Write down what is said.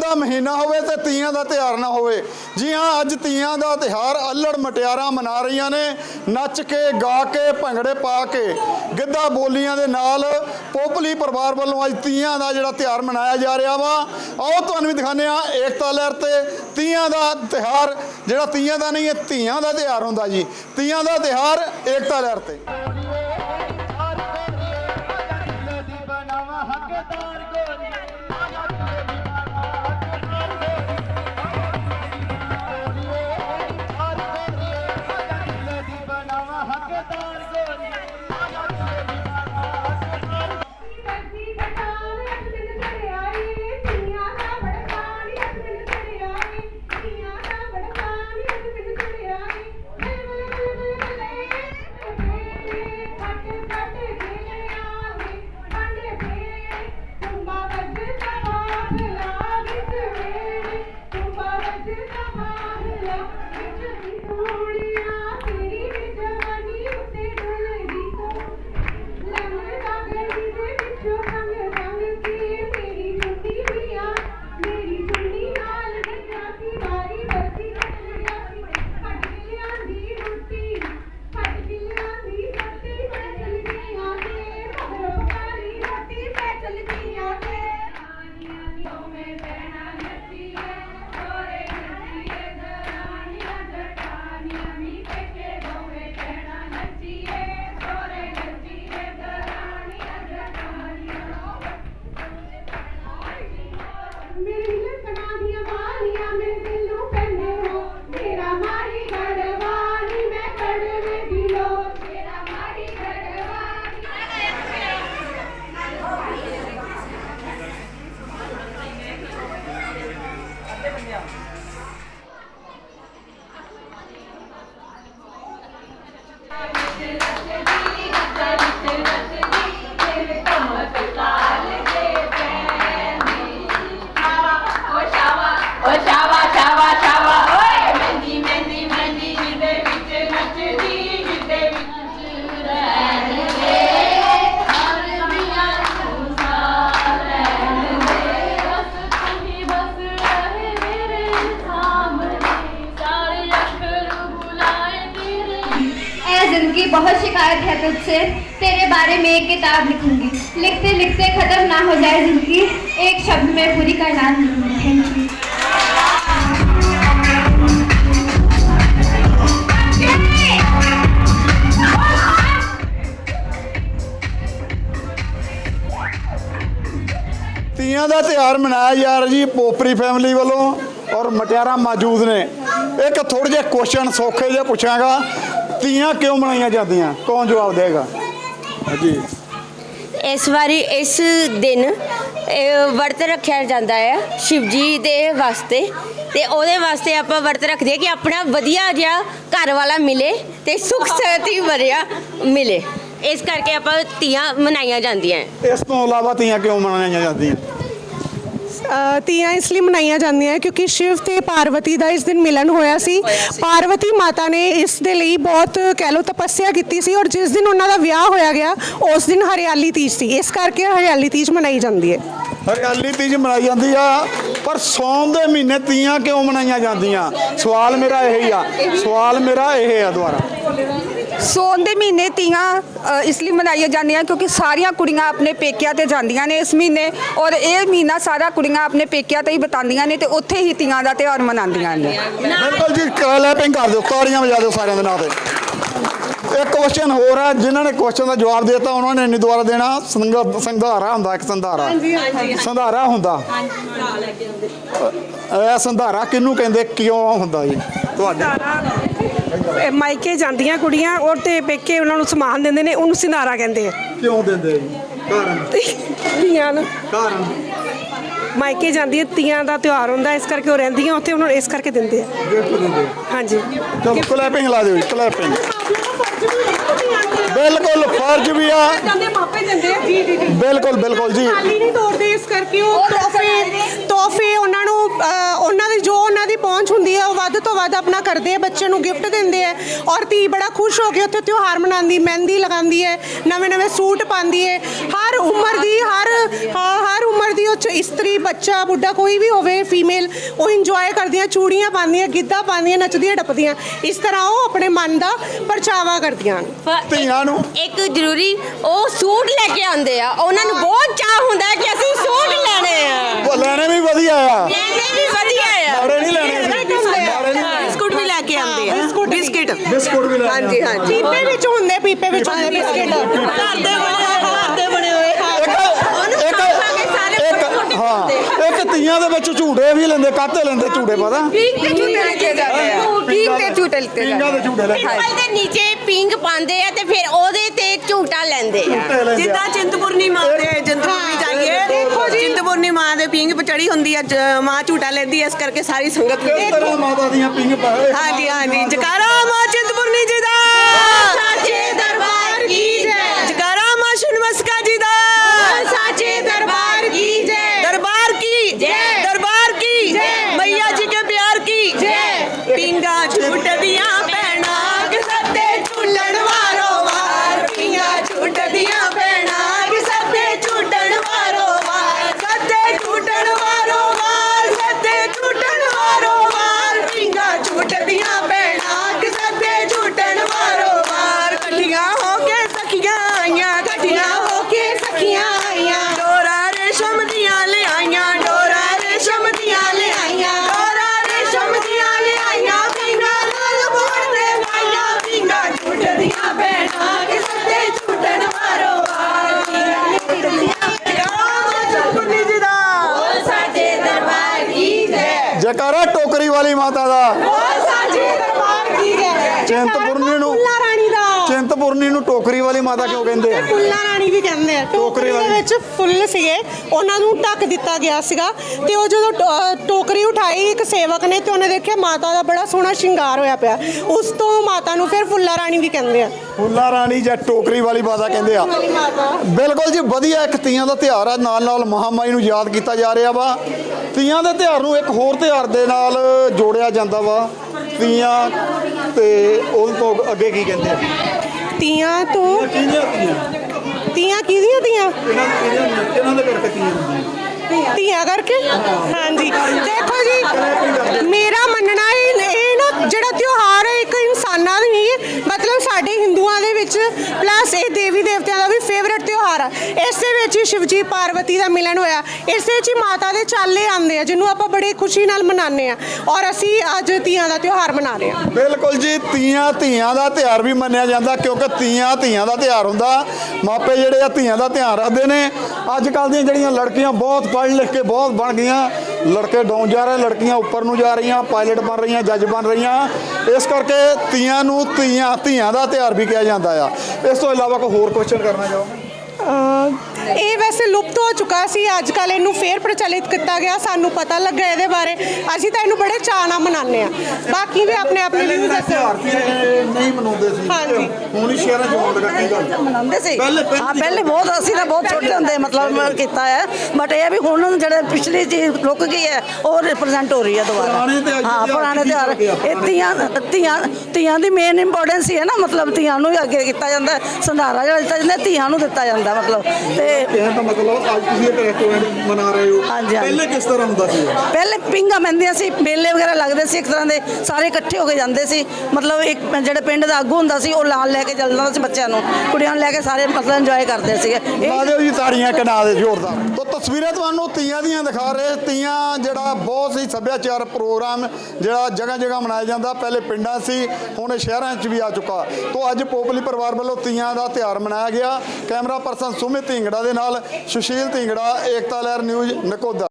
ਦਾ ਮਹੀਨਾ ਹੋਵੇ ਤੇ ਤੀਆਂ ਦਾ ਤਿਉਹਾਰ ਨਾ ਹੋਵੇ। ਜੀ ਹਾਂ, ਅੱਜ ਤੀਆਂ ਦਾ ਤਿਉਹਾਰ ਅల్లੜ ਮਟਿਆਰਾਂ ਮਨਾ ਰਹੀਆਂ ਨੇ। ਨੱਚ ਕੇ, ਗਾ ਕੇ, ਭੰਗੜੇ ਪਾ ਕੇ, ਗਿੱਧਾ ਬੋਲੀਆਂ ਦੇ ਨਾਲ ਪੋਪਲੀ ਪਰਿਵਾਰ ਵੱਲੋਂ ਅੱਜ ਤੀਆਂ ਦਾ ਜਿਹੜਾ ਤਿਉਹਾਰ ਮਨਾਇਆ ਜਾ ਰਿਹਾ ਵਾ। ਆਓ, ਤੁਹਾਨੂੰ ਵੀ ਦਿਖਾਉਂਦੇ ਆ ਏਕਤਾ ਲਹਿਰ ਤੇ ਤੀਆਂ ਦਾ ਤਿਉਹਾਰ। ਜਿਹੜਾ ਤੀਆਂ ਦਾ ਨਹੀਂ ਹੈ ਧੀਆਂ ਦਾ ਤਿਉਹਾਰ ਹੁੰਦਾ ਜੀ। ਤੀਆਂ ਦਾ ਤਿਉਹਾਰ ਏਕਤਾ ਲਹਿਰ ਤੇ। 해야 ऐ जिंदगी बहुत शिकायत है तुझसे तेरे बारे में एक किताब लिखूंगी लिखते लिखते खत्म ना हो जाए जिंदगी एक शब्द में पूरी करना थैंक यू ਤੀਆਂ ਦਾ ਤਿਉਹਾਰ ਮਨਾਇਆ ਜਾ ਰਿਹਾ ਜੀ ਪੋਪਰੀ ਫੈਮਿਲੀ ਵੱਲੋਂ ਔਰ ਮਟਿਆਰਾ ਮੌਜੂਦ ਨੇ ਇੱਕ ਥੋੜੇ ਜਿਹੇ ਕੁਐਸਚਨ ਸੌਖੇ ਜਿਹੇ ਪੁੱਛਾਂਗਾ ਤੀਆਂ ਕਿਉਂ ਮਨਾਈਆਂ ਜਾਂਦੀਆਂ? ਕੌਣ ਜਵਾਬ ਦੇਗਾ ਜੀ ਇਸ ਵਾਰੀ ਇਸ ਦਿਨ ਇਹ ਵਰਤ ਰੱਖਿਆ ਜਾਂਦਾ ਹੈ ਸ਼ਿਵ ਜੀ ਦੇ ਵਾਸਤੇ। ਤੇ ਉਹਦੇ ਵਾਸਤੇ ਆਪਾਂ ਵਰਤ ਰੱਖਦੇ ਹਾਂ ਕਿ ਆਪਣਾ ਵਧੀਆ ਜਿਹਾ ਘਰ ਵਾਲਾ ਮਿਲੇ ਤੇ ਸੁਖ ਸ਼ਾਂਤੀ ਭਰਿਆ ਮਿਲੇ। ਇਸ ਕਰਕੇ ਆਪਾਂ ਤੀਆਂ ਮਨਾਈਆਂ ਜਾਂਦੀਆਂ। ਹੈ ਇਸ ਤੋਂ ਇਲਾਵਾ ਤੀਆਂ ਕਿਉਂ ਮਨਾਈਆਂ ਜਾਂਦੀਆਂ? ਤੀਆਂ ਇਸ ਲਈ ਮਨਾਈਆਂ ਜਾਂਦੀਆਂ ਕਿਉਂਕਿ ਸ਼ਿਵ ਤੇ ਪਾਰਵਤੀ ਦਾ ਇਸ ਦਿਨ ਮਿਲਨ ਹੋਇਆ ਸੀ। ਪਾਰਵਤੀ ਮਾਤਾ ਨੇ ਇਸ ਦੇ ਲਈ ਬਹੁਤ ਕਹਿ ਲਓ ਤਪੱਸਿਆ ਕੀਤੀ ਸੀ ਔਰ ਜਿਸ ਦਿਨ ਉਹਨਾਂ ਦਾ ਵਿਆਹ ਹੋਇਆ ਗਿਆ ਉਸ ਦਿਨ ਹਰਿਆਲੀ ਤੀਜ ਸੀ। ਇਸ ਕਰਕੇ ਹਰਿਆਲੀ ਤੀਜ ਮਨਾਈ ਜਾਂਦੀ ਹੈ। ਹਰਿਆਲੀ ਤੀਜ ਮਨਾਈ ਜਾਂਦੀ ਆ ਪਰ ਸੌਣ ਦੇ ਮਹੀਨੇ ਤੀਆਂ ਕਿਉਂ ਮਨਾਈਆਂ ਜਾਂਦੀਆਂ? ਸਵਾਲ ਮੇਰਾ ਇਹ ਹੀ ਆ। ਸਵਾਲ ਮੇਰਾ ਇਹ ਆ ਦੁਬਾਰਾ। ਸੋਨ ਦੇ ਮਹੀਨੇ ਤੀਆਂ ਅ, ਇਸ ਲਈ ਮਨਾਈਆਂ ਜਾਂਦੀਆਂ ਕਿਉਂਕਿ ਸਾਰੀਆਂ ਕੁੜੀਆਂ ਆਪਣੇ ਪੇਕਿਆਂ ਤੇ ਜਾਂਦੀਆਂ ਨੇ ਇਸ ਮਹੀਨੇ ਔਰ ਇਹ ਮਹੀਨਾ ਸਾਰਾ ਕੁੜੀਆਂ ਆਪਣੇ ਪੇਕਿਆਂ ਤੇ ਹੀ ਬਿਤਾਉਂਦੀਆਂ ਨੇ ਤੇ ਉੱਥੇ ਹੀ ਤੀਆਂ ਦਾ ਤਿਉਹਾਰ ਮਨਾਉਂਦੀਆਂ ਨੇ। ਬਿਲਕੁਲ ਜੀ ਕਲੈਪਿੰਗ ਕਰ ਦਿਓ ਤਾੜੀਆਂ ਵਜਾ ਦਿਓ ਸਾਰਿਆਂ ਦੇ ਨਾਂ ਤੇ। ਇੱਕ ਕੁਐਸਚਨ ਹੋਰ ਆ ਜਿਨ੍ਹਾਂ ਨੇ ਕੁਐਸਚਨ ਦਾ ਜਵਾਬ ਦੇ ਦਿੱਤਾ ਉਹਨਾਂ ਨੇ ਨਹੀਂ ਦੁਬਾਰਾ ਦੇਣਾ ਸੰਗ- ਸੰਧਾਰਾ ਹੁੰਦਾ ਇੱਕ ਸੰਧਾਰਾ। ਸੰਧਾਰਾ ਹੁੰਦਾ। ਇਹ ਸੰਧਾਰਾ ਕਿਹਨੂੰ ਕਹਿੰਦੇ ਕਿਉਂ ਹੁੰਦਾ ਜੀ? ਤੁਹਾਡੇ ਮਾਇਕੇ ਜਾਂਦੀਆਂ ਕੁੜੀਆਂ ਔਰ ਤੇ ਪੇਕੇ ਉਹਨਾਂ ਨੂੰ ਸਮਾਨ ਦਿੰਦੇ ਨੇ ਉਹਨੂੰ ਸਿੰਧਾਰਾ ਕਹਿੰਦੇ ਆ। ਕਿਉਂ ਦਿੰਦੇ ਜੀ? ਕਾਰਨ? ਤੀਆਂ ਨੂੰ। ਕਾਰਨ? ਮਾਇਕੇ ਜਾਂਦੀਆਂ ਤੀਆਂ ਦਾ ਤਿਉਹਾਰ ਹੁੰਦਾ ਇਸ ਕਰਕੇ ਉਹ ਰਹਿੰਦੀਆਂ ਉੱਥੇ ਉਹਨਾਂ ਨੂੰ ਇਸ ਕਰਕੇ ਦਿੰਦੇ ਆ। ਗਿਫਟ ਦਿੰਦੇ ਹਾਂਜੀ। ਚਲੋ ਕਲੈਪਿੰਗ ਲਾ ਦਿਓ ਜੀ ਕਲੈਪਿੰਗ ਬਿਲਕੁਲ ਫਰਜ਼ ਵੀ ਆ। ਜਾਂਦੇ ਮਾਪੇ ਦਿੰਦੇ ਆ। ਜੀ ਜੀ ਜੀ। ਬਿਲਕੁਲ ਬਿਲਕੁਲ ਜੀ। ਖਾਲੀ ਨਹੀਂ ਤੋੜਦੇ ਇਸ ਕਰਕੇ ਉਹ ਤੋਹਫੇ ਤੋਹਫੇ ਉਹਨਾਂ ਨੂੰ ਅਹ, ਵੱਧ ਤੋਂ ਵੱਧ ਆਪਣਾ ਕਰਦੇ ਆ ਬੱਚੇ ਨੂੰ ਗਿਫਟ ਦਿੰਦੇ ਆ। ਔਰ ਧੀ ਬੜਾ ਖੁਸ਼ ਹੋ ਕੇ ਉੱਥੇ ਤਿਉਹਾਰ ਮਨਾਉਂਦੀ ਮਹਿੰਦੀ ਲਗਾਉਂਦੀ ਹੈ ਨਵੇਂ ਨਵੇਂ ਸੂਟ ਪਾਉਂਦੀ ਹੈ। ਹਰ ਉਮਰ ਦੀ ਹਰ ਹਾਂ ਹਰ ਉਮਰ ਦੀ ਉਹ 'ਚ ਇਸਤਰੀ ਬੱਚਾ ਬੁੱਢਾ ਕੋਈ ਵੀ ਹੋਵੇ ਫੀਮੇਲ ਉਹ ਇੰਜੋਏ ਕਰਦੀਆਂ ਚੂੜੀਆਂ ਪਾਉਂਦੀਆਂ ਗਿੱਧਾ ਪਾਉਂਦੀਆਂ ਨੱਚਦੀਆਂ ਟੱਪਦੀਆਂ। ਇਸ ਤਰ੍ਹਾਂ ਉਹ ਆਪਣੇ ਮਨ ਦਾ ਪਰਚਾਵਾ ਕਰਦੀਆਂ ਧੀਆਂ ਨੂੰ? ਇੱਕ ਜ਼ਰੂਰੀ ਉਹ ਸੂਟ ਲੈ ਕੇ ਆਉਂਦੇ ਆ ਉਹਨਾਂ ਨੂੰ ਬਹੁਤ ਚਾਹ ਹੁੰਦਾ ਹੈ ਕਿ ਅਸੀਂ ਸੂਟ ਲੈਣੇ ਆ ਉਹ ਲੈਣੇ ਵੀ ਵਧੀਆ ਆ ਲੈਣੇ ਵੀ ਵਧੀਆ ਆ ਮਾੜੇ ਨਹੀਂ ਲੈਣੇ ਅਸੀਂ। ਮਾੜੇ ਨਹੀਂ ਲੈਣੇ। ਬਿਸਕੁਟ ਵੀ ਲੈ ਕੇ ਆਉਂਦੇ ਆ ਬਿਸਕਿਟ ਬਿਸਕੁਟ ਵੀ ਲੈਣੇ ਹਾਂਜੀ ਹਾਂਜੀ। ਪੀਪੇ ਵਿੱਚ ਹੁੰਦੇ ਪੀਪੇ ਵਿੱਚ ਹੁੰਦੇ ਬਿਸਕਿਟ। ਘਰ ਦੇ ਬਣੇ ਘਰ ਦੇ ਬਣੇ ਹੋਏ। ਇੱਕ ਇੱਕ ਇੱਕ ਹਾਂ। ਇੱਕ ਤੀਆਂ ਦੇ ਵਿੱਚ ਝੂਟੇ ਵੀ ਲੈਂਦੇ ਕਾਤੇ ਲੈਂਦੇ ਝੂਟੇ ਪਤਾ? ਪੀਂਗ ਤੇ ਝੂਟੇ ਲਿੱਤੇ ਜਾਂਦੇ ਆ। ਪੀਂਗ ਤੇ ਝੂਟੇ ਲਿੱਤੇ ਪੀਂਘਾਂ ਦੇ ਝੂਟੇ ਲੈ ਪਿੱਪਲ ਦੇ ਨੀਚੇ ਪਿੰਗ ਪਾਉਂਦੇ ਆ ਤੇ ਫਿਰ ਉਹਦੇ ਤੇ ਝੂਟਾ ਲੈਂਦੇ ਆ। ਝੂਟੇ ਲੈਂਦੇ ਆ। ਜਿੱਦਾਂ ਚਿੰਤਪੁਰਨੀ ਮਾਂ ਦੇ ਚਿੰਤਪੁਰਨੀ ਜਾਈਏ ਦੇਖੋ ਜੀ। ਚਿੰਤਪੁਰਨੀ ਮਾਂ ਦੇ ਪਿੰਗ ਚੜੀ ਹੁੰਦੀ ਆ ਜ- ਮਾਂ ਝੂਟਾ ਲੈਂਦੀ ਆ ਇਸ ਕਰਕੇ ਸਾਰੀ ਸੰਗਤ ਵੀ ਇਸ ਤਰ੍ਹਾਂ ਮਾਤਾ ਦੀਆਂ ਪਿੰਗ ਪਾਏ ਹਾਂਜੀ ਹਾਂਜੀ। ਜਕਾਰਾ ਮਾਂ वाली जी दा। दरबार की जय। जगरा माशुन दरबार की जय। दरबार की। जय। जी के प्यार की। जय। पिंगा झूठ दिया ਜਕਾਰਾ ਟੋਕਰੀ ਵਾਲੀ ਮਾਤਾ ਦਾ। ਸਾਜੇ ਦਰਬਾਰ ਕੀ ਹੈ। ਚਿੰਤਪੁਰਨੀ ਨੂੰ ਚਿੰਤਪੁਰਨੀ ਨੂੰ ਟੋਕਰੀ ਵਾਲੀ ਮਾਤਾ ਕਿਉਂ ਕਹਿੰਦੇ ਆ? ਫੁੱਲਾ ਰਾਣੀ ਵੀ ਕਹਿੰਦੇ ਆ। ਟੋਕਰੀ ਦੇ। ਵਿੱਚ ਫੁੱਲ ਸੀਗੇ। ਉਹਨਾਂ ਨੂੰ ਢੱਕ ਦਿੱਤਾ ਗਿਆ ਸੀਗਾ। ਤੇ ਉਹ ਜਦੋਂ ਟੋ- ਟੋਕਰੀ ਉਠਾਈ ਇੱਕ ਸੇਵਕ ਨੇ ਤੇ ਉਹਨੇ ਦੇਖਿਆ ਮਾਤਾ ਦਾ ਬੜਾ ਸੋਹਣਾ ਸ਼ਿੰਗਾਰ ਹੋਇਆ ਪਿਆ। ਉਸ ਤੋਂ ਮਾਤਾ ਨੂੰ ਫਿਰ ਫੁੱਲਾ ਰਾਣੀ ਵੀ ਕਹਿੰਦੇ ਆ। ਫੁੱਲਾ ਰਾਣੀ ਜਾਂ ਟੋਕਰੀ ਵਾਲੀ ਮਾਤਾ ਕਹਿੰਦੇ ਆ। ਬਿਲਕੁਲ ਜੀ ਵਧੀਆ ਇੱਕ ਤੀਆਂ ਦਾ ਤਿਉਹਾਰ ਆ। ਨਾਲ ਨਾਲ ਮਹਾਮਾਈ ਨੂੰ ਯਾਦ ਕੀਤਾ ਜਾ ਰਿਹਾ ਵਾ। ਤੀਆਂ ਦੇ ਤਿਉਹਾਰ ਨੂੰ ਇੱਕ ਹੋਰ ਤਿਉਹਾਰ ਦੇ ਨਾਲ ਜੋੜਿਆ ਜਾਂਦਾ ਵਾ। ਤੀਆਂ ਤੇ ਉਹ ਤੋਂ ਅੱਗੇ ਕੀ ਕਹਿੰਦੇ ਆ? ਤੀਆਂ ਤੋਂ ਕਿਹਦੀਆਂ ਤੀਆਂ? ਤੀਆਂ ਕਿਹਦੀਆਂ ਤੀਆਂ? ਇਹਨਾਂ ਦੇ ਇਹਨਾਂ ਦੇ ਕਰਕੇ ਤੀਆਂ ਹੁੰਦੀਆਂ। ਧੀਆਂ ਕਰਕੇ? ਹਾਂਜੀ। ਫੇਵਰਿਟ ਇਸੇ ਵਿੱਚ ਹੀ ਸ਼ਿਵਜੀ ਪਾਰਵਤੀ ਦਾ ਮਿਲਨ ਹੋਇਆ। ਇਸੇ ਵਿੱਚ ਹੀ ਮਾਤਾ ਦੇ ਚਾਲੇ ਆਉਂਦੇ ਆ, ਜਿਹਨੂੰ ਆਪਾਂ ਬੜੀ ਖੁਸ਼ੀ ਨਾਲ ਮਨਾਉਂਦੇ ਆ। ਔਰ ਅਸੀਂ ਅੱਜ ਤੀਆਂ ਦਾ ਤਿਉਹਾਰ ਮਨਾ ਰਹੇ ਹਾਂ ਬਿਲਕੁਲ ਜੀ, ਤੀਆਂ ਧੀਆਂ ਦਾ ਤਿਉਹਾਰ ਵੀ ਮੰਨਿਆ ਜਾਂਦਾ, ਕਿਉਂਕਿ ਤੀਆਂ ਧੀਆਂ ਦਾ ਤਿਉਹਾਰ ਹੁੰਦਾ। ਮਾਪੇ ਜਿਹੜੇ ਆ ਧੀਆਂ ਦਾ ਧਿਆਨ ਰੱਖਦੇ ਨੇ। ਅੱਜ ਕੱਲ ਦੀਆਂ ਜਿਹੜੀਆਂ ਲੜਕੀਆਂ ਬਹੁਤ ਪੜ੍ਹ ਲਿਖ ਕੇ ਬਹੁਤ ਬਣ ਗਈਆਂ। ਲੜਕੇ ਡਾਊਨ ਜਾ ਰਹੇ, ਲੜਕੀਆਂ ਉੱਪਰ ਨੂੰ ਜਾ ਰਹੀਆਂ, ਪਾਇਲਟ ਬਣ ਰਹੀਆਂ, ਜੱਜ ਬਣ ਰਹੀਆਂ। ਇਸ ਕਰਕੇ ਤੀਆਂ ਨੂੰ ਧੀਆਂ ਧੀਆਂ ਦਾ ਤਿਉਹਾਰ ਵੀ ਕਿਹਾ ਜਾਂਦਾ ਆ। ਇਸ ਤੋਂ ਇਲਾਵਾ ਕੋਈ ਹੋਰ ਕੁਐਸਚਨ ਕਰਨਾ ਚਾਹੋਗੇ? ਅਹ ਇਹ ਵੈਸੇ ਲੁਪਤ ਹੋ ਚੁੱਕਾ ਸੀ। ਅੱਜ ਕੱਲ ਇਹਨੂੰ ਫੇਰ ਪ੍ਰਚਲਿਤ ਕੀਤਾ ਗਿਆ। ਸਾਨੂੰ ਪਤਾ ਲੱਗਾ ਇਹਦੇ ਬਾਰੇ। ਅਸੀਂ ਤਾਂ ਇਹਨੂੰ ਬੜੇ ਚਾਅ ਨਾਲ ਮਨਾਉਂਦੇ ਆ ਬਾਕੀ ਵੀ ਆਪਣੇ ਆਪਣੇ ਵਿਊਜ਼ ਤਿਉਹਾਰ ਸੀ ਇਹ ਨਹੀਂ ਮਨਾਉਂਦੇ ਸੀ। ਹਾਂਜੀ। ਹੁਣ ਹੀ ਸ਼ਹਿਰਾਂ 'ਚ ਲੱਗਾ ਕੀ ਗੱਲ? ਮਨਾਉਂਦੇ ਸੀ। ਪਹਿਲੇ- ਪਹਿਲੇ ਹਾਂ ਪਹਿਲੇ ਬਹੁਤ ਅਸੀਂ ਤਾਂ ਬਹੁਤ ਛੋਟੇ ਹੁੰਦੇ ਮਤਲਬ ਕੀਤਾ ਹੈ। ਬਟ ਇਹ ਵੀ ਹੁਣ ਜਿਹੜੇ ਪਿਛਲੀ ਚੀਜ਼ ਰੁਕ ਗਈ ਹੈ ਉਹ ਰਿਪਰੈਜ਼ੈਂਟ ਹੋ ਰਹੀ ਹੈ ਦੁਬਾਰਾ। ਪੁਰਾਣੇ ਤੇ ਅੱਜ ਦੇ ਹਾਂ ਤਿਉਹਾਰ ਪੁਰਾਣੇ ਕੀ ਤਿਉਹਾਰ। ਫ਼ਰਕ ਹੈ? ਇਹ ਤੀਆਂ ਤੀਆਂ ਤੀਆਂ ਦੀ ਮੇਨ ਇੰਪੋਰਟੈਂਸ ਹੀ ਹੈ ਨਾ ਮਤਲਬ ਤੀਆਂ ਨੂੰ ਹੀ ਅੱਗੇ ਕੀਤਾ ਜਾਂਦਾ ਹੈ। ਸੰਧਾਰਾ ਜਿਹੜਾ ਦਿੱਤਾ ਜਾਂਦਾ ਹੈ, ਤੀਆਂ ਨੂੰ ਦਿੱਤਾ ਜਾਂਦਾ ਹੈ ਮਤਲਬ। ਤੇ ਕਹਿਣ ਦਾ ਮਤਲਬ ਅੱਜ ਤੁਸੀਂ ਇੱਕ ਰੈਸਟੋਰੈਂਟ ਮਨਾ ਰਹੇ ਹੋ। ਹਾਂਜੀ, ਹਾਂਜੀ। ਪਹਿਲੇ ਕਿਸ ਤਰ੍ਹਾਂ ਹੁੰਦਾ ਸੀ? ਪਹਿਲੇ ਪਿੰਗਾ ਮਹਿੰਦੀਆਂ ਸੀ ਮੇਲੇ ਵਗੈਰਾ ਲੱਗਦੇ ਸੀ ਇੱਕ ਤਰ੍ਹਾਂ ਦੇ ਸਾਰੇ ਇਕੱਠੇ ਹੋ ਕੇ ਜਾਂਦੇ ਸੀ। ਮਤਲਬ ਇੱਕ ਜਿਹੜੇ ਪਿੰਡ ਦਾ ਆਗੂ ਹੁੰਦਾ ਸੀ ਉਹ ਲਾਲ ਲੈ ਕੇ ਚੱਲਦਾ ਸੀ ਬੱਚਿਆਂ ਨੂੰ। ਕੁੜੀਆਂ ਨੂੰ ਲੈ ਕੇ ਸਾਰੇ ਮਤਲਬ ਇੰਜੋਏ ਕਰਦੇ ਸੀਗੇ। ਇਹ ਲਾ ਦਿਓ ਜੀ ਤਾੜੀਆਂ ਕਨਾ ਦੇ ਜ਼ੋਰਦਾਰ। ਤੋਂ ਤਸਵੀਰਾਂ ਤੁਹਾਨੂੰ ਤੀਆਂ ਦੀਆਂ ਦਿਖਾ ਰਹੇ। ਤੀਆਂ ਜਿਹੜਾ ਬਹੁਤ ਹੀ ਸੱਭਿਆਚਾਰ ਪ੍ਰੋਗਰਾਮ ਜਿਹੜਾ ਜਗ੍ਹਾ ਜਗ੍ਹਾ ਮਨਾਇਆ ਜਾਂਦਾ। ਪਹਿਲੇ ਪਿੰਡਾਂ ਸੀ ਹੁਣ ਇਹ ਸ਼ਹਿਰਾਂ 'ਚ ਵੀ ਆ ਚੁੱਕਾ। ਤੋਂ ਅੱਜ ਪੋਪਲੀ ਪਰਿਵਾਰ ਵੱਲੋਂ ਤੀਆਂ ਦਾ ਤਿਉਹਾਰ ਮਨਾਇਆ ਗਿਆ। ਕੈਮਰਾ ਪਰਸਨ ਸੁਮਿਤ ਢਿੰਗੜਾ ਦੇ ਨਾਲ ਸੁਸ਼ੀਲ ਢਿੰਗੜਾ ਏਕਤਾ ਲਹਿਰ ਨਿਊਜ਼ ਨਕੋਦਾ